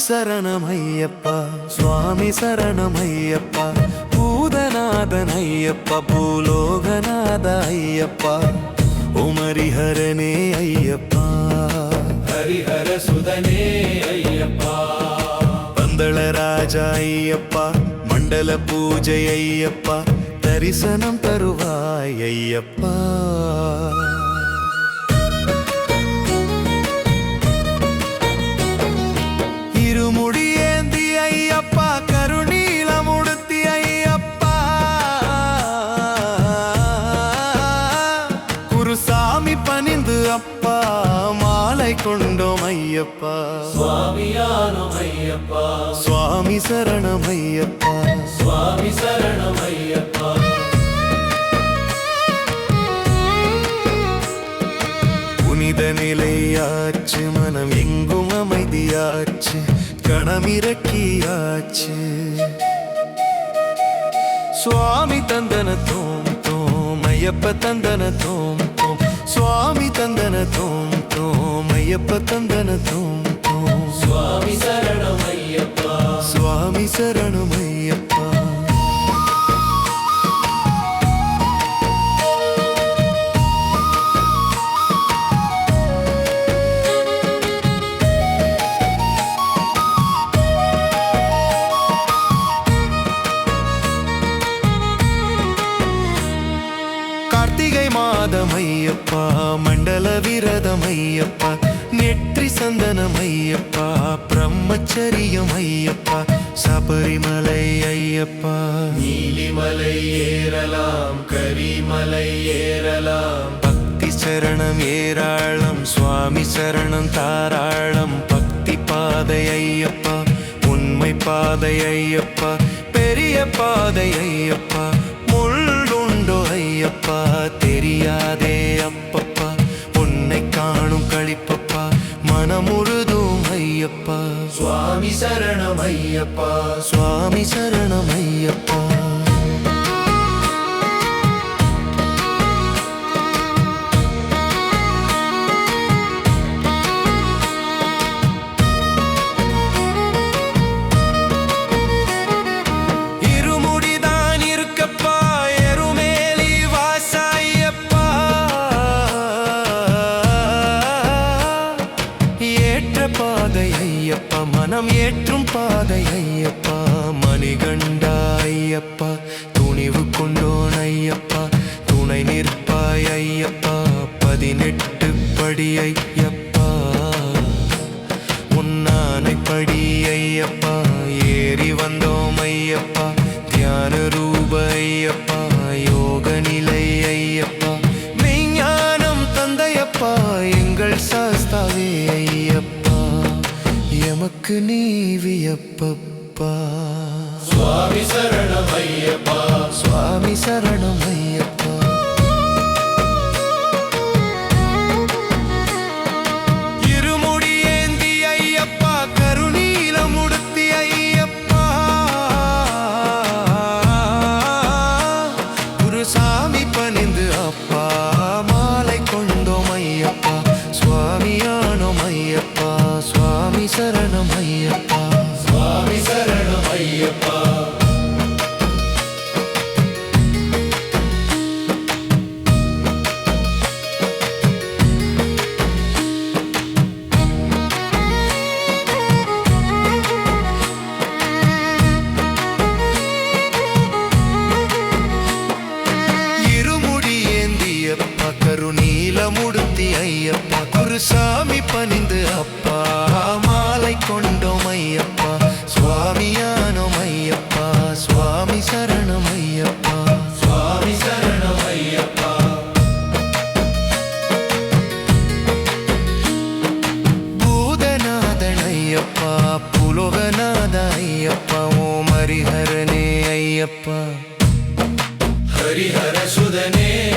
சுவாமி சரணமையப்பா சுவாமி சரணமையப்பா பூதநாதன் ஐயப்பா பூலோகநாத ஐயப்பா உமரிஹரனே ஐயப்பா. ஹரிஹர சுதனே ஐயப்பா. பந்தள ராஜா ஐயப்பா மண்டல பூஜை ஐயப்பா தரிசனம் தருவாய் ஐயப்பா. ஐயப்பா சுவாமியானோ ஐயப்பா சுவாமி சரணம் ஐயப்பா சுவாமி சரணமையப்பா. புனித நிலையாச்சு மனம் எங்கும் அமைதியாச்சு கணமிறக்கியாச்சு சுவாமி தந்தன தோம் தோம் ஐயப்ப தந்தன தோம் சுவாமி தந்தன தோம் தோம் ஐயப்ப தந்தன தோம். ஐயப்பா மண்டல விரதம் ஐயப்பா நெற்றி சந்தனம் ஐயப்பா பிரம்மச்சரியம் ஐயப்பா சபரிமலை ஐயப்பா. நீலிமலை ஏறலாம் கரிமலை ஏறலாம். பக்தி சரணம் ஏராளம் சுவாமி சரணம் தாராளம் பக்தி பாதை ஐயப்பா உண்மை பாதை ஐயப்பா பெரிய பாதை ஐயப்பா முள்ளுண்டோ ஐயப்பா சுவாமி சரணமையப்பா சுவாமி சரணம் ஐயப்பா. மணிகண்டா ஐயப்பா. துணிவு கொண்டோன் ஐயப்பா. துணை நிற்பாய் ஐயப்பா. பதினெட்டு படி ஐயப்பா. உன்னானை படி ஐயப்பா. ஏறி வந்தோம் ஐயப்பா. தியான ரூப ஐயப்பா. யோக நிலை ஐயப்பா. மெய்ஞானம் தந்தையப்பா. எங்கள் சாஸ்தாவே ஐயப்பா. எமக்கு நீ வியப்பப்பா. சுவாமி சரணமையப்பா ஐயப்பா. குருசாமி பணிந்து அப்பா. மாலை கொண்டோம் ஐயப்பா. சுவாமியானோம் ஐயப்பா. சுவாமி சரணம் ஐயப்பா. சுவாமி சரணம் ஐயப்பா. பூதநாதன் ஐயப்பா. புலோகநாத ஐயப்பா. ஓம் ஹரிஹரனே ஐயப்பா. ஹரிஹர சுதனே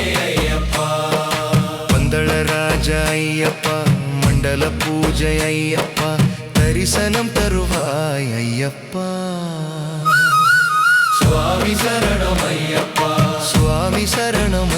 மண்டல பூஜை ஐயப்பா தரிசனம் தருவாய் ஐயப்பா. சுவாமி சரணம் ஐயப்பா. சுவாமி சரணம்